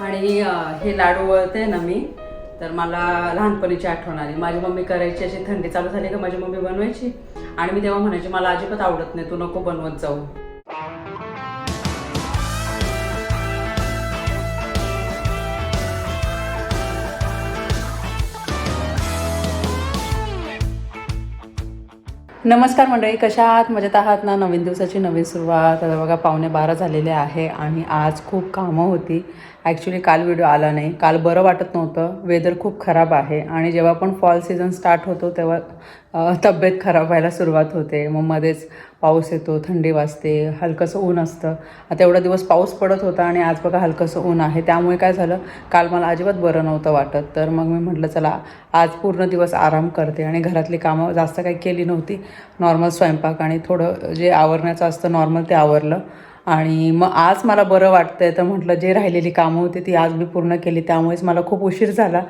आणि हे लाडू वळते ना मी तर मला लहानपणीची आठवण आली. माझी मम्मी करायची अशी थंडी चालू झाली का माझी मम्मी बनवायची. आणि मी तेव्हा म्हणायची मला अजिबात आवडत नाही तू नको बनवत जाऊ. नमस्कार मंडळी कशा आहात? मजेत आहात ना? नवीन दिवसाची नवीन सुरुवात. आता बघा पावणे बारा झालेले आहे आणि आज खूप कामं होती. ॲक्च्युली काल व्हिडिओ आला नाही. काल बरं वाटत नव्हतं. वेदर खूप खराब आहे. आणि जेव्हा पण फॉल सीझन स्टार्ट होतो तेव्हा तब्येत खराब व्हायला सुरुवात होते. मग मध्येच पाऊस येतो थंडी वाजते हलकंसं ऊन असतं. आता एवढा दिवस पाऊस पडत होता आणि आज बघा हलकंसं ऊन आहे. त्यामुळे काय झालं काल मला अजिबात बरं नव्हतं वाटत. तर मग मी म्हटलं चला आज पूर्ण दिवस आराम करते. आणि घरातली कामं जास्त काही केली नव्हती. नॉर्मल स्वयंपाक आणि थोडं जे आवरण्याचं असतं नॉर्मल ते आवरलं. आणि मग आज मला बरं वाटतं आहे तर म्हटलं जे राहिलेली कामं होती ती आज मी पूर्ण केली. त्यामुळेच मला खूप उशीर झाला.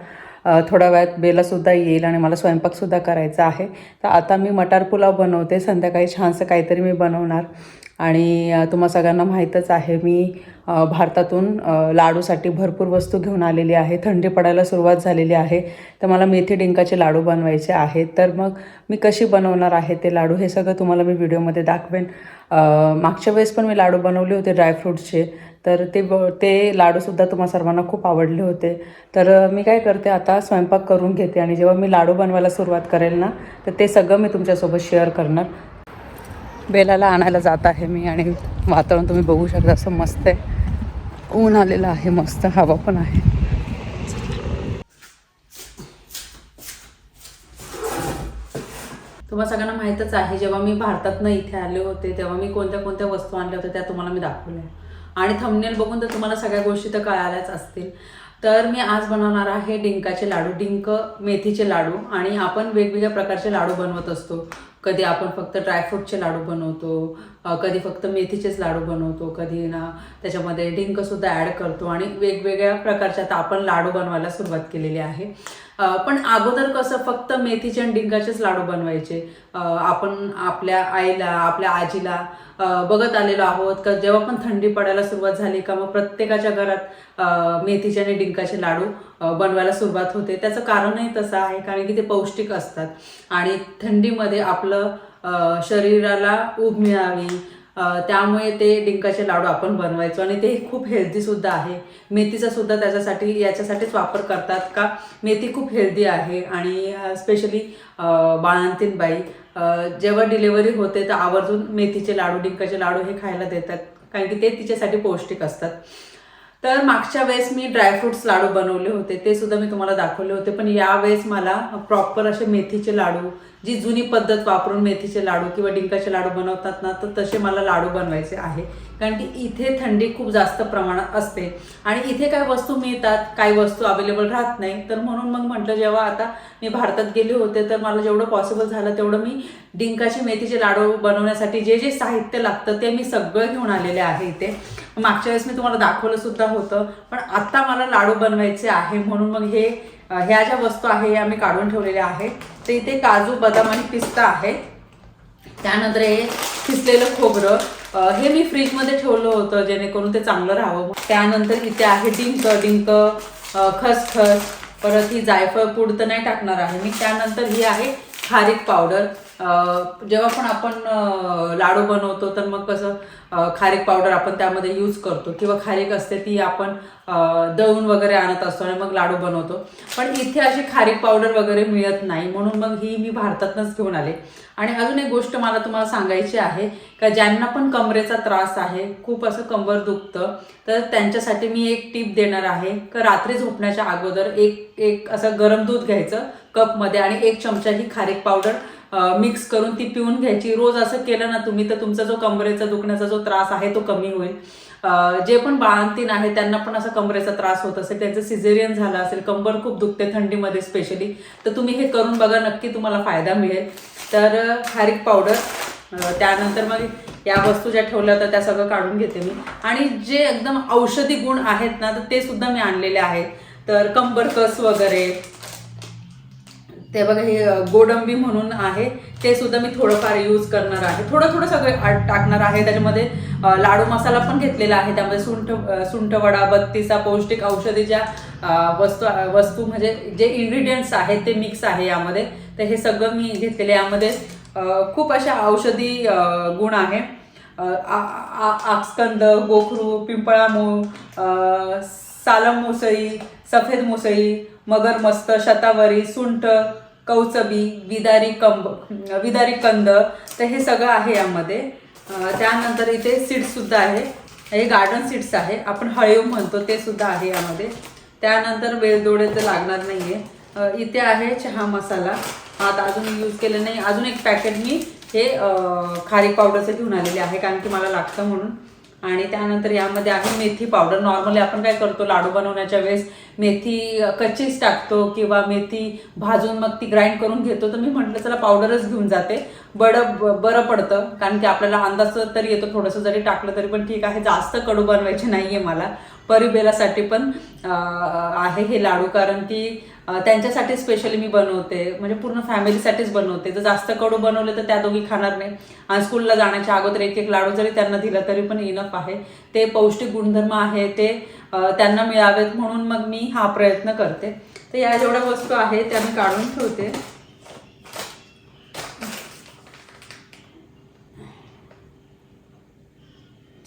थोड्या वेळात बेलासुद्धा येईल आणि मला स्वयंपाकसुद्धा करायचा आहे. तर आता मी मटार पुलाव बनवते. संध्याकाळी छानसं काहीतरी मी बनवणार. आणि तुम्हा सगळ्यांना माहीतच आहे मी भारतातून लाडूसाठी भरपूर वस्तू घेऊन आलेली आहे. थंडी पडायला सुरुवात झालेली आहे. तर मला मेथी डिंकाचे लाडू बनवायचे आहेत. तर मग मी कशी बनवणार आहे ते लाडू हे सगळं तुम्हाला मी व्हिडिओमध्ये दाखवेन. मागच्या वेळेस पण मी लाडू बनवले होते ड्रायफ्रूट्सचे तर ते ब ते लाडूसुद्धा तुम्हा सर्वांना खूप आवडले होते. तर मी काय करते आता स्वयंपाक करून घेते आणि जेव्हा मी लाडू बनवायला सुरुवात करेल ना तर ते सगळं मी तुमच्यासोबत शेअर करणार. बेलाला आणायला जात आहे मी आणि वातावरण तुम्ही बघू शकता. असं मस्त आहे. ऊन आलेलं आहे मस्त हवा पण आहे. तुम्हाला सगळ्यांना माहीतच आहे जेव्हा मी भारतातनं इथे आले होते तेव्हा मी कोणत्या कोणत्या वस्तू आणल्या होत्या त्या तुम्हाला मी दाखवल्या. आणि थंबनेल बघून तर तुम्हाला सगळ्या गोष्टी तर कळाल्याच असतील. तर मी आज बनवणार आहे डिंकाचे लाडू डिंक मेथीचे लाडू आणि आपण वेगवेगळ्या प्रकारचे लाडू बनवत असतो. कधी आपण फक्त ड्रायफ्रूटचे लाडू बनवतो कधी फक्त मेथीचेच लाडू बनवतो कधी ना त्याच्यामध्ये डिंकसुद्धा ॲड करतो आणि वेगवेगळ्या प्रकारचे आता आपण लाडू बनवायला सुरुवात केलेली आहे. पण अगोदर कसं फक्त मेथीचे आणि डिंकाचेच लाडू बनवायचे. आपण आपल्या आईला आपल्या आजीला बघत आलेलो आहोत. का जेव्हा पण थंडी पडायला सुरुवात झाली का मग प्रत्येकाच्या घरात मेथीचे आणि डिंकाचे लाडू बनवायला सुरुवात होते. त्याचं कारणही तसं आहे कारण की ते पौष्टिक असतात. आणि थंडीमध्ये आपलं शरीराला ऊब मिळावी त्यामुळे ते डिंकाचे लाडू आपण बनवायचो आणि ते खूप हेल्दी सुद्धा आहे. मेथीचा सुद्धा त्याच्यासाठी याच्यासाठीच वापर करतात का? मेथी खूप हेल्दी आहे आणि स्पेशली बाळांतीन बाई जेव्हा डिलेवरी होते तर आवर्जून मेथीचे लाडू डिंकाचे लाडू हे खायला देतात. कारण की ते तिच्यासाठी पौष्टिक असतात. तर मागच्या वेळेस मी ड्रायफ्रुट्स लाडू बनवले होते. ते सुद्धा मी तुम्हाला दाखवले होते. पण यावेळेस मला प्रॉपर असे मेथीचे लाडू जी जुनी पद्धत वापरून मेथीचे लाडू किंवा डिंकाचे लाडू बनवतात ना तर तसे मला लाडू बनवायचे आहे. कारण की इथे थंडी खूप जास्त प्रमाणात असते. आणि इथे काय वस्तू मिळतात काही वस्तू अवेलेबल राहत नाही. तर म्हणून मग म्हटलं जेव्हा आता मी भारतात गेले होते तर मला जेवढं पॉसिबल झालं तेवढं मी डिंकाचे मेथीचे लाडू बनवण्यासाठी जे जे साहित्य लागतं ते मी सगळं घेऊन आलेले आहे इथे. मागच्या वेळेस मी तुम्हाला दाखवलं सुद्धा होतं पण आत्ता मला लाडू बनवायचे आहे. म्हणून मग हे ह्या ज्या वस्तू आहे ह्या मी काढून ठेवलेल्या आहेत. तर इथे काजू बदाम आणि पिस्ता आहे. त्यानंतर हे किसलेलं खोबरं हे मी फ्रीजमध्ये ठेवलं होतं जेणेकरून ते चांगलं राहावं. त्यानंतर इथे आहे डिंक डिंक खसखस. परत ही जायफळ पूड तर नाही टाकणार आहे मी. त्यानंतर ही आहे खारीक पावडर. जेव्हा पण आपण लाडू बनवतो तर मग कसं खारीक पावडर आपण त्यामध्ये यूज करतो. किंवा खारीक असते ती आपण दळून वगैरे आणत असतो आणि मग लाडू बनवतो. पण इथे अशी खारीक पावडर वगैरे मिळत नाही. म्हणून मग ही मी भारतातनंच घेऊन आले. आणि अजून एक गोष्ट मला तुम्हाला सांगायची आहे का ज्यांना पण कमरेचा त्रास आहे खूप असं कंबर दुखतं तर त्यांच्यासाठी मी एक टीप देणार आहे का रात्री झोपण्याच्या अगोदर एक एक असं गरम दूध घ्यायचं कपमध्ये आणि एक चमचा ही खारीक पावडर मिक्स करून ती पिऊन घ्यायची. रोज असं केलं ना तुम्ही तर तुमचा जो कमरेचा दुखण्याचा जो त्रास आहे तो कमी होईल. जे पण बाळंतीन आहे त्यांना पण असा कमरेचा त्रास होत असेल. त्यांचं सिझेरियन झालं असेल कंबर खूप दुखते थंडीमध्ये स्पेशली तर तुम्ही हे करून बघा नक्की तुम्हाला फायदा मिळेल. तर अ, खारीक पावडर त्यानंतर मग या वस्तू ज्या ठेवल्या होत्या त्या सगळं काढून घेते मी. आणि जे एकदम औषधी गुण आहेत ना तर ते सुद्धा मी आणलेले आहेत. तर कंबरकस वगैरे ते बघा हे गोडंबी म्हणून आहे. ते सुद्धा मी थोडंफार यूज करणार आहे. थोडं थोडं सगळं टाकणार आहे. त्याच्यामध्ये लाडू मसाला पण घेतलेला आहे. त्यामध्ये सुंठ सुंठवडा सुंठ वडा बत्तीसा पौष्टिक औषधी ज्या वस्तू वस्तू म्हणजे जे इन्ग्रेडियंट्स आहेत ते मिक्स आहे यामध्ये. तर हे सगळं मी घेतलेले यामध्ये खूप अशा औषधी गुण आहे. आ- आ- गोखरू पिंपळा मूळ सालम मुसळी सफेद मुसळी मगर मस्त शतावरी सुंठ कौचबी विदारी कंब विदारी कंद. तर हे सगळं आहे यामध्ये. त्यानंतर इथे सीड्स सुद्धा आहे. हे गार्डन सीड्स आहे. आपण हळीव म्हणतो ते सुद्धा आहे यामध्ये. त्यानंतर वेलदोडे तर लागणार नाहीये. आहे इथे आहे चहा मसाला. आता अजून यूज केलं नाही. अजून एक पॅकेट मी हे खारी खारीक पावडरचं घेऊन आलेले आहे कारण की मला लागतं म्हणून. आणि त्यानंतर यामध्ये आहे मेथी पावडर नॉर्मली आपण काय करतो लाडू बनवण्याच्या वेळेस मेथी कच्चीच टाकतो किंवा मेथी भाजून मग ती ग्राइंड करून घेतो. तर मी म्हटलं चला पावडरच घेऊन जाते. बडं बरं पडतं कारण की आपल्याला अंदाज तरी येतो थोडंसं जरी टाकलं तरी पण ठीक आहे. जास्त कडू बनवायचे नाही आहे मला. परिबेलासाठी पण आहे हे लाडू. कारण की त्यांच्यासाठी स्पेशली मी बनवते. म्हणजे पूर्ण फॅमिलीसाठीच बनवते. जर जास्त कडू बनवले तर त्या दोघी खाणार नाही. आणि स्कूलला जाण्याच्या अगोदर एक एक लाडू जरी त्यांना दिला तरी पण इनफ आहे. ते पौष्टिक गुणधर्म आहे. ते त्यांना मिळावेत म्हणून मग मी हा प्रयत्न करते. तर या जेवढ्या वस्तू आहेत त्या मी काढून ठेवते.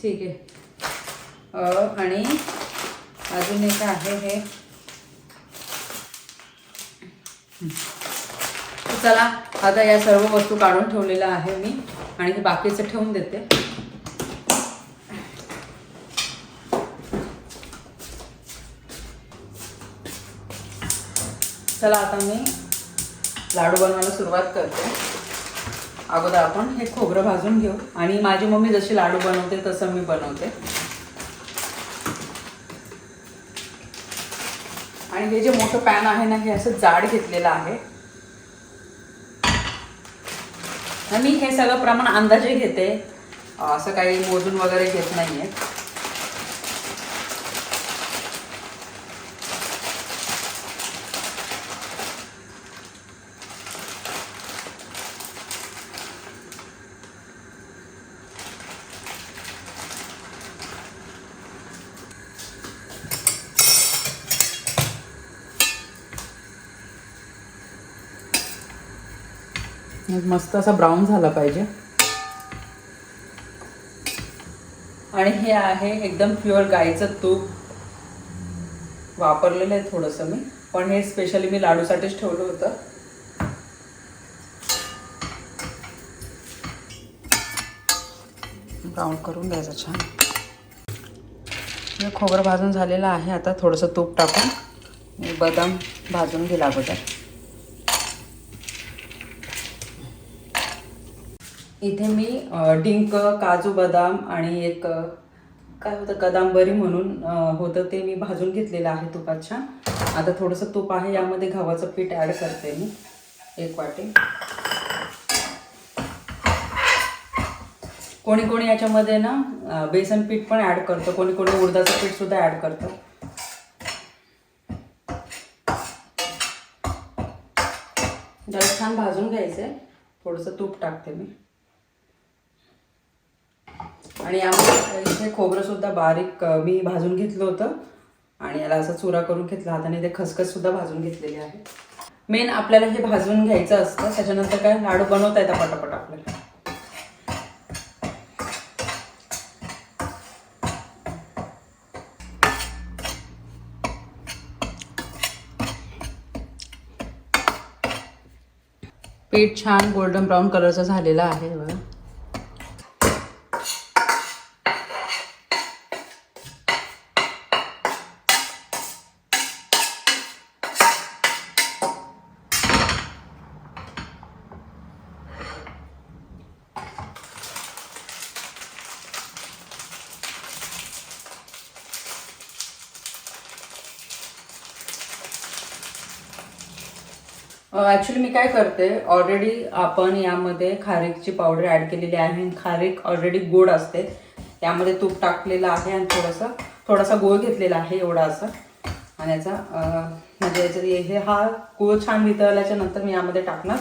ठीक आहे. आणि अजून एक आहे हे. चला आता या सर्व वस्तू काढून ठेवलेल्या आहे मी आणि हे बाकीचं ठेवून देते. चला आता मी लाडू बनवायला सुरुवात करते. अगोदर आपण हे खोबरं भाजून घेऊ. आणि माझी मम्मी जशी लाडू बनवते तसं मी बनवते. आणि हे जे मोठं पॅन आहे ना हे असं जाड घेतलेलं आहे. मी हे सगळं प्रमाण अंदाजे घेते. असं काही मोजून वगैरे घेत नाहीये. आहे मस्त असा ब्राऊन झाला पाहिजे. आणि हे आहे एकदम प्युअर गाईचं तूप. वापरलेलं आहे थोडंसं मी पण हे स्पेशली मी लाडूसाठीच ठेवलं होतं. ब्राऊन करून द्यायचं छान. हे खोबरं भाजून झालेलं आहे आता थोडंसं तूप टाकून. बदाम भाजून घेला अगोदर. इथे मी डिंक काजू बदाम आणि एक काय होतं कदांबरी म्हणून होतं ते मी भाजून घेतलेलं आहे तुपात छान आता थोडंसं तूप आहे यामध्ये गव्हाचं पीठ ॲड करते मी. एक वाटी. कोणी कोणी याच्यामध्ये ना बेसन पीठ पण ॲड करतं. कोणी कोणी उडदाचं पीठसुद्धा ॲड करतं. जरा छान भाजून घ्यायचं आहे थोडंसं तूप टाकते मी. आणि यामध्ये इथे खोबरंसुद्धा बारीक मी भाजून घेतलं होतं. आणि याला असा चुरा करून घेतला हाताने ते खसखस सुद्धा भाजून घेतलेली आहे. मेन आपल्याला हे भाजून घ्यायचं असतं. त्याच्यानंतर काय? लाडू बनवता येतात पटापट आपल्याला. पीठ छान गोल्डन ब्राऊन कलरचं झालेलं आहे बघा. मी काय करते ऑलरेडी आपण यामध्ये खारीकची पावडर ॲड केलेली आहे आणि खारीक ऑलरेडी गोड असते. त्यामध्ये तूप टाकलेलं आहे आणि थोडंसं थोडासा गोळ घेतलेला आहे एवढा असा. आणि याचा म्हणजे याच्यात हे हा गोळ छान वितळल्याच्या नंतर मी यामध्ये टाकणार.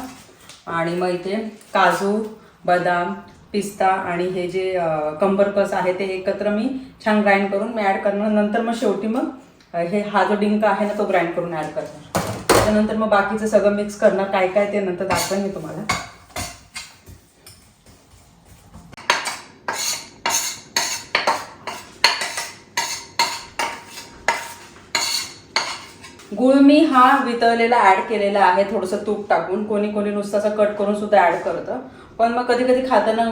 आणि मग इथे काजू बदाम पिस्ता आणि हे जे अं, कंबरकस आहे ते एकत्र मी छान ग्राइंड करून मी ॲड करणार. नंतर मग शेवटी मग हे हा जो डिंक आहे ना तो ग्राइंड करून ॲड करणार. त्याच्यानंतर मग बाकीचं सगळं मिक्स करणार काय काय ते नंतर दाखवेन मी तुम्हाला. गुळ मी हा वितळलेला ऍड केलेला आहे थोडंसं तूप टाकून. कोणी कोणी नुसतं असं कट करून सुद्धा ऍड करतं. पण मग कधी कधी खाताना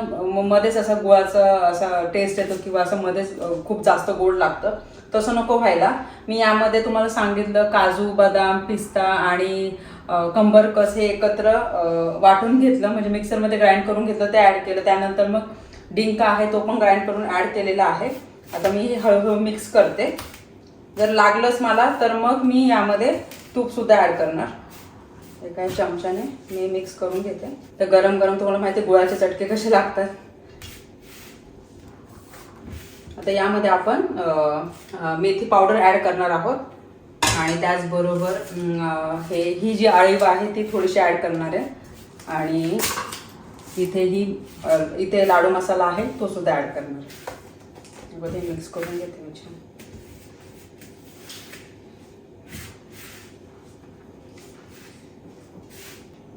मध्येच असा गुळाचा असा टेस्ट येतो किंवा असं मध्येच खूप जास्त गोड लागतं. तसं नको व्हायला. मी यामध्ये तुम्हाला सांगितलं काजू बदाम पिस्ता आणि कंबरकस हे एकत्र वाटून घेतलं. म्हणजे मिक्सरमध्ये ग्राइंड करून घेतलं ते ॲड केलं. त्यानंतर मग डिंक आहे तो पण ग्राइंड करून ॲड केलेला आहे. आता मी हळूहळू मिक्स करते. जर लागलंच मला तर मग मी यामध्ये तूपसुद्धा ॲड करणार. एका चमच्याने मी मिक्स करून घेते. तर गरम गरम तुम्हाला माहिती आहे गुळाचे चटके कसे लागतात. आता यामध्ये आपण मेथी पावडर ॲड करणार आहोत. आणि त्याचबरोबर हे ही जी अळीव आहे ती थोडीशी ॲड करणार आहे. आणि इथे ही इथे लाडू मसाला आहे तो सुद्धा ॲड करणार मध्ये मिक्स करून घेते मी छान.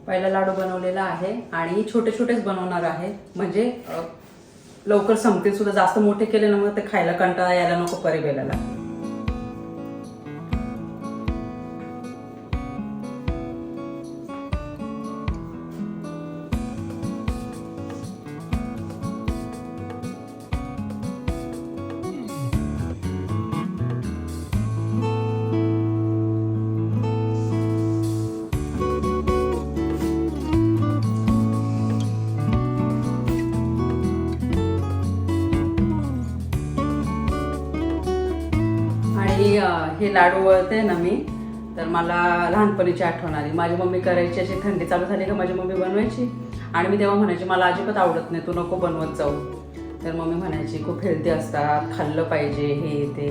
पहिला लाडू बनवलेला आहे आणि छोटे छोटेच बनवणार आहे. म्हणजे लवकर संपतील सुद्धा जास्त मोठे केले ना मग ते खायला कंटाळा यायला नको परिबेलाला हे लाडू वळते ना मी तर मला लहानपणीची आठवण आली. माझी मम्मी करायची अशी थंडी चालू झाली का माझी मम्मी बनवायची. आणि मी तेव्हा म्हणायची मला अजिबात आवडत नाही तू नको बनवत जाऊ. तर मम्मी म्हणायची खूप हेल्दी असतात खाल्लं पाहिजे हे ते.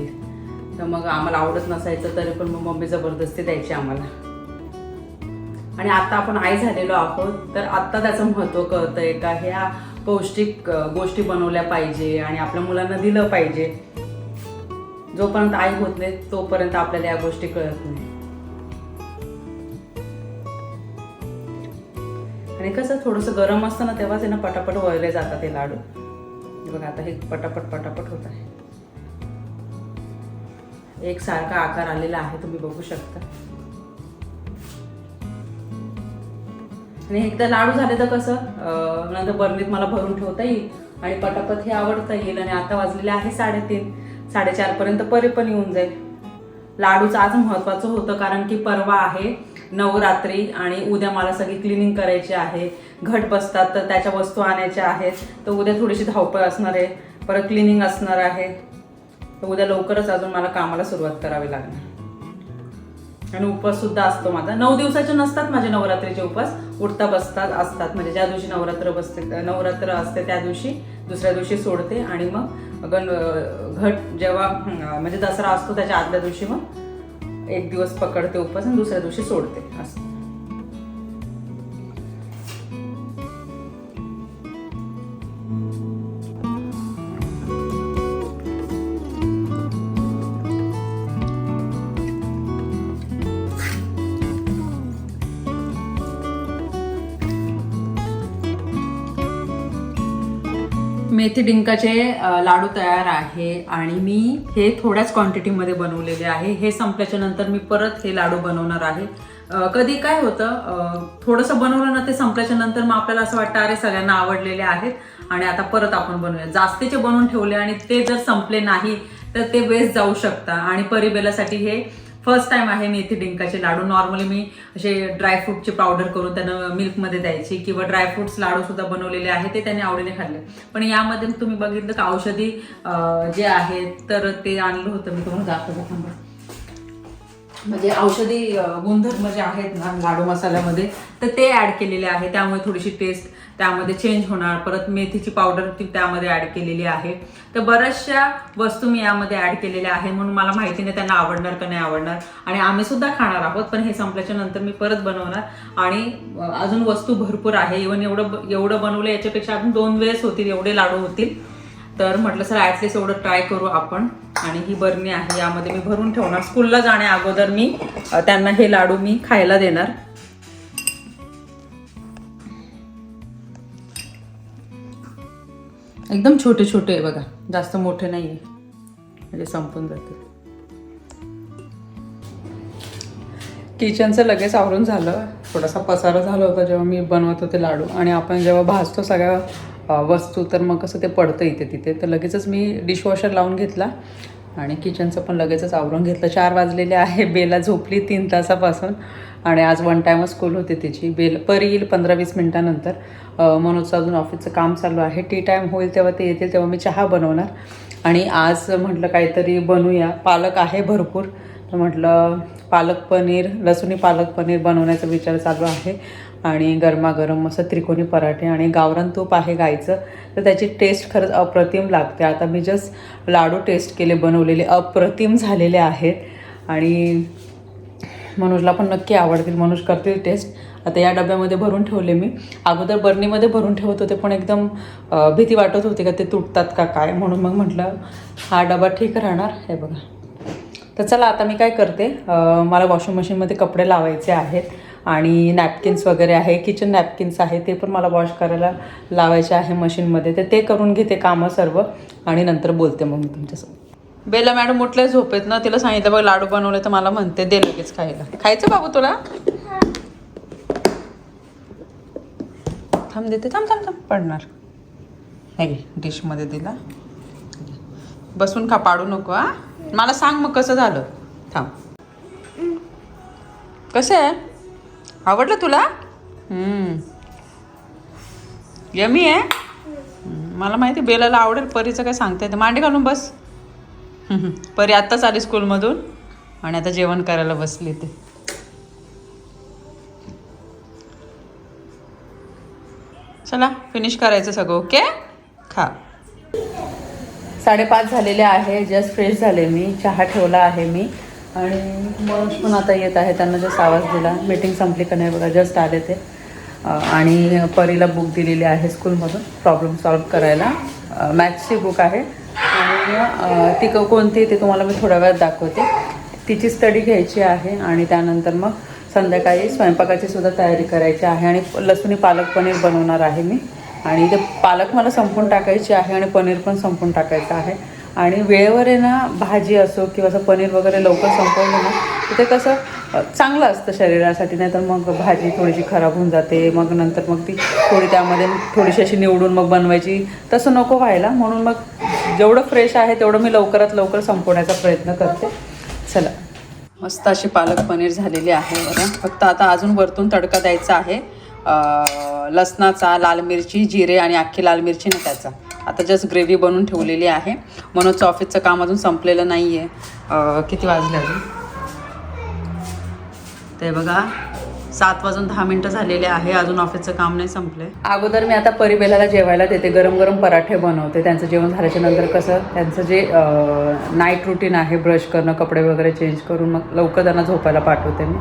तर मग आम्हाला आवडत नसायचं तरी पण मग मम्मी जबरदस्ती द्यायची आम्हाला. आणि आता आपण आई झालेलो आहोत तर आत्ता त्याचं महत्त्व कळतंय का? ह्या पौष्टिक गोष्टी बनवल्या पाहिजे आणि आपल्या मुलांना दिलं पाहिजे. जोपर्यंत आई होत नाही तोपर्यंत आपल्याला या गोष्टी कळत नाही. आणि कसं थोडंसं गरम असतं ना तेव्हाच ना पटापट वळले जातात ते लाडू. बघा आता हे पटापट पटापट होत आहे. एक सारखा आकार आलेला आहे तुम्ही बघू शकता. आणि एकदा लाडू झाले तर कसं नंतर बर्नीत मला भरून ठेवता येईल आणि पटापट हे आवडता येईल. आणि आता वाजलेले आहे साडेतीन. साडेचारपर्यंत परी परे पण येऊन जाईल. लाडूचं आज महत्वाचं होतं कारण की परवा आहे नवरात्री आणि उद्या मला सगळी क्लिनिंग करायची आहे. घट बसतात तर त्याच्या वस्तू आणायच्या आहेत. तर उद्या थोडीशी धावपळ असणार आहे. परत क्लिनिंग असणार आहे. तर उद्या लवकरच अजून मला कामाला सुरुवात करावी लागणार. आणि उपवाससुद्धा असतो माझा. नऊ दिवसाचे नसतात माझे नवरात्रीचे उपवास. उठता बसतात असतात. म्हणजे ज्या दिवशी नवरात्र बसते नवरात्र असते त्या दिवशी दुसऱ्या दिवशी सोडते आणि मग गण घट जेव्हा म्हणजे दसरा असतो त्याच्या आदल्या दिवशी मग एक दिवस पकडते उपवास आणि दुसऱ्या दिवशी सोडते असं. मेथी डिंकाचे लाडू तयार आहे आणि मी हे थोड्याच क्वांटिटीमध्ये बनवलेले आहे. हे संपल्याच्या नंतर मी परत हे लाडू बनवणार आहे. कधी काय होतं थोडंसं बनवलं ना ते संपल्याच्या नंतर मग आपल्याला असं वाटतं अरे सगळ्यांना आवडलेले आहेत आणि आता परत आपण बनवूया. जास्तीचे बनवून ठेवले आणि ते जर संपले नाही तर ते वेस्ट जाऊ शकता. आणि परिबेलासाठी हे फर्स्ट टाइम आहे मेथी डिंकाचे लाडू. नॉर्मली मी असे ड्रायफ्रूटची पावडर करून त्यांना मिल्कमध्ये द्यायची किंवा ड्रायफ्रुट्स लाडू सुद्धा बनवलेले आहे ते त्यांनी आवडीने खाल्ले. पण यामध्ये तुम्ही बघितलं का औषधी जे आहे तर ते आणलं होतं मी तुम्हाला दाखवतो म्हणजे औषधी अ, गुणधर्म जे आहेत ना लाडू मसाल्यामध्ये तर ते ॲड केलेले आहे. त्यामुळे थोडीशी टेस्ट त्यामध्ये चेंज होणार. परत मेथीची पावडर ती त्यामध्ये ॲड केलेली आहे. तर बऱ्याचशा वस्तू मी यामध्ये ॲड केलेल्या आहे म्हणून मला माहिती नाही त्यांना आवडणार का नाही आवडणार. आणि आम्ही सुद्धा खाणार आहोत पण हे संपल्याच्या नंतर मी परत बनवणार. आणि अजून वस्तू भरपूर आहे. इव्हन एवढं एवढं बनवलं याच्यापेक्षा अजून दोन वेळेस होतील एवढे लाडू होतील. तर म्हटलं सर ॲटलीस्ट एवढं ट्राय करू आपण. आणि ही बरणी आहे यामध्ये मी भरून ठेवणार. स्कूलला जाण्या अगोदर मी त्यांना हे लाडू मी खायला देणार. एकदम छोटे छोटे आहे बघा. जास्त मोठे नाही आहे म्हणजे संपून जाते किचनचं लगेच आवरून झालं. थोडासा पसारा झाला होता जेव्हा मी बनवत होते लाडू. आणि आपण जेव्हा भाजतो सगळ्या वस्तू तर मग कसं ते पडतं इथे तिथे. तर लगेचच मी डिशवॉशर लावून घेतला. आणि किचनचं पण लगेचच आवरून घेतलं. चार वाजलेले आहे. बेला झोपली तीन तासापासून. आणि आज वन टाईमच स्कूल होते तिची. बेल पर येईल पंधरा वीस मिनटानंतर. मनोजचं अजून ऑफिसचं काम चालू आहे. टी टाईम होईल तेव्हा ते येतील तेव्हा मी चहा बनवणार. आणि आज म्हटलं काहीतरी बनवूया पालक आहे भरपूर. म्हटलं पालक पनीर लसुणी पालक पनीर बनवण्याचा विचार चालू आहे. आणि गरमागरम असं त्रिकोणी पराठे आणि गावरान तूप आहे गायचं तर त्याची टेस्ट खरंच अप्रतिम लागते. आता मी जस्ट लाडू टेस्ट केले बनवलेले अप्रतिम झालेले आहेत. आणि मनोजला पण नक्की आवडतील मनोज करतील टेस्ट आता या डब्यामध्ये भरून ठेवले मी. अगोदर बर्नीमध्ये भरून ठेवत होते पण एकदम भीती वाटत होती का ते तुटतात का काय? म्हणून मग म्हटलं हा डबा ठीक राहणार. हे बघा. तर चला आता मी काय करते मला वॉशिंग मशीनमध्ये कपडे लावायचे आहेत. आणि नॅपकिन्स वगैरे आहे किचन नॅपकिन्स आहे ते पण मला वॉश करायला लावायचे आहे मशीनमध्ये. तर ते करून घेते कामं सर्व आणि नंतर बोलते मग मी तुमच्यासोबत. बेला मॅडम उठल्या झोपेत ना तिला सांगितलं बघ लाडू बनवले तर मला म्हणते दे लगेच खायला. खायचं बाबू तुला? थांब देते थांब थांब थांब पडणार. हे घे डिशमध्ये दिला. बसून खा पाडू नको हा. मला सांग मग कसं झालं. थांब. कसं आहे? आवडलं तुला? यमी आहे? मला माहिती बेलाला आवडेल परीचं काय सांगता येतं. मांडी घालून बस. परी आत्ताच आली स्कूलमधून आणि आता जेवण करायला बसली ते. चला फिनिश करायचं सगळं ओके खा. साडेपाच झालेले आहे जस्ट फ्रेश झाले मी. चहा ठेवला आहे मी. आणि मनोज पण आता येत आहे त्यांना जस्ट आवाज दिला. मीटिंग संपली का नाही बघा जस्ट आले ते. आणि परीला बुक दिलेली आहे स्कूलमधून प्रॉब्लेम सॉल्व करायला. मॅथ्सची बुक आहे. आणि ती क- कोणती ते तुम्हाला मी थोड्या वेळात दाखवते. तिची स्टडी घ्यायची आहे आणि त्यानंतर मग संध्याकाळी स्वयंपाकाची सुद्धा तयारी करायची आहे. आणि लसूणी पालक पनीर बनवणार आहे मी. आणि ते पालक मला संपून टाकायची आहे आणि पनीर पण संपून टाकायचं आहे. आणि वेळेवर आहे ना भाजी असो किंवा असं पनीर वगैरे लवकर संपवलं ना तर ते कसं चांगलं असतं शरीरासाठी नाही तर मग भाजी थोडीशी खराब होऊन जाते मग नंतर मग ती थोडी त्यामध्ये थोडीशी अशी निवडून मग बनवायची. तसं नको व्हायला म्हणून मग जेवढं फ्रेश आहे तेवढं मी लवकरात लवकर संपवण्याचा प्रयत्न करते. चला. मस्त अशी पालक पनीर झालेली आहे बघा. फक्त आता अजून वरतून तडका द्यायचा आहे. लसणाचा लाल मिरची जिरे आणि अख्खी लाल मिरची ना त्याचा. आता जस्ट ग्रेव्ही बनवून ठेवलेली आहे. मनोजचं ऑफिसचं काम अजून संपलेलं नाही आहे किती वाजले अजून? ते बघा. सात वाजून दहा मिनटं झालेले आहे. अजून ऑफिसचं काम नाही संपलंय. अगोदर मी आता परिबेलाला जेवायला देते. गरम गरम पराठे बनवते. त्यांचं जेवण झाल्याच्यानंतर कसं त्यांचं जे नाईट रुटीन आहे ब्रश करणं कपडे वगैरे चेंज करून मग लवकर त्यांना झोपायला पाठवते मी.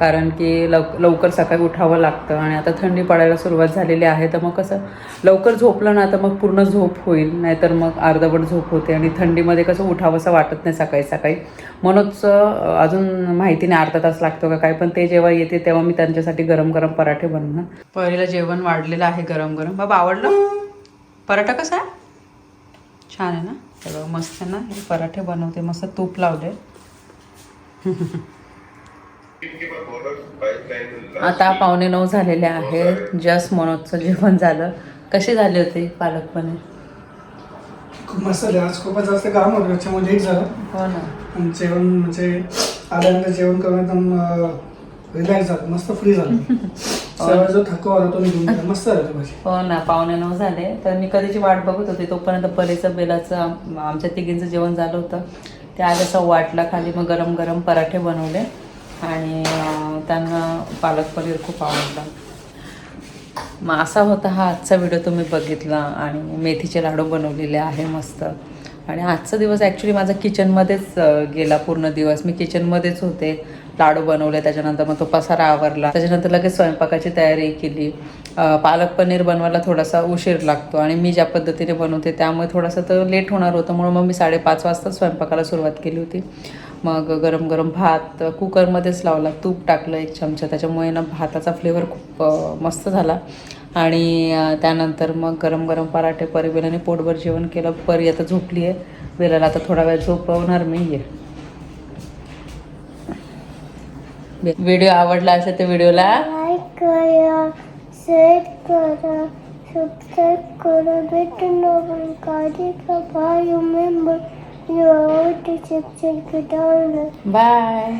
कारण की लव लवकर सकाळी उठावं लागतं आणि आता थंडी पडायला सुरुवात झालेली आहे. तर मग कसं लवकर झोपलं ना तर मग पूर्ण झोप होईल. नाहीतर मग अर्धवट झोप होते आणि थंडीमध्ये कसं उठावंसं वाटत नाही सकाळी सकाळी म्हणूनच अजून माहिती नाही अर्धा तास लागतो का काय पण ते जेव्हा येते तेव्हा मी त्यांच्यासाठी गरम गरम पराठे बनवणार पहिलं जेवण वाढलेलं आहे गरम गरम. बाबा आवडलं? पराठा कसा आहे? छान आहे ना? तेव्हा मस्त आहे ना? हे पराठे बनवते. मस्त तूप लावले. आता पावणे नऊ झालेले आहेत जस्ट मनोजचं जेवण झालं. कसे झाले होते पालक पनीर खूप मस्त झाले. आज खूपच जास्त काम होतं. त्याच्यामुळे लेट झालं. हो ना. आणि जेवण म्हणजे आल्यानंतर जेवण करून एकदम रिलॅक्स झालं मस्त फ्री झालं. जो थकवा होता तो निघून गेला. मस्त झालं हो ना पावणे नऊ झाले. तर मी कधीची वाट बघत होते तोपर्यंत परीचं बेलाचं आम- आमच्या तिघींचं जेवण झालं होतं. ते आलं सव्वा आठला खाली मग गरम गरम पराठे बनवले. आणि अं, त्यांना पालक पनीर खूप आवडलं. मग असा होता हा आजचा व्हिडिओ तुम्ही बघितला. आणि मेथीचे लाडू बनवलेले आहे मस्त. आणि आजचा दिवस ॲक्च्युली माझा किचनमध्येच अं, गेला पूर्ण दिवस. मी किचनमध्येच होते. लाडू बनवले त्याच्यानंतर मग तो पसारा आवरला. त्याच्यानंतर लगेच स्वयंपाकाची तयारी केली. पालक पनीर बनवायला थोडासा उशीर लागतो आणि मी ज्या पद्धतीने बनवते त्यामुळे थोडासा तर लेट होणार होतं म्हणून मग मी साडेपाच वाजता स्वयंपाकाला सुरुवात केली होती. मग गरम गरम भात कुकरमध्येच लावला तूप टाकलं एक चमचा त्याच्यामुळे ना भाताचा फ्लेवर खूप मस्त झाला. आणि त्यानंतर मग गरम गरम पराठे परी बेलाने पोटभर जेवण केलं. परी आता झोपली आहे बेलाला आता थोडा वेळ झोपवणार मी आहे व्हिडिओ आवडला असेल तर व्हिडिओला लाईक करा शेअर करा सबस्क्राईब करा भेटून काळजी का मेंबर यू आवडते सेक्शन डाउनलोड बाय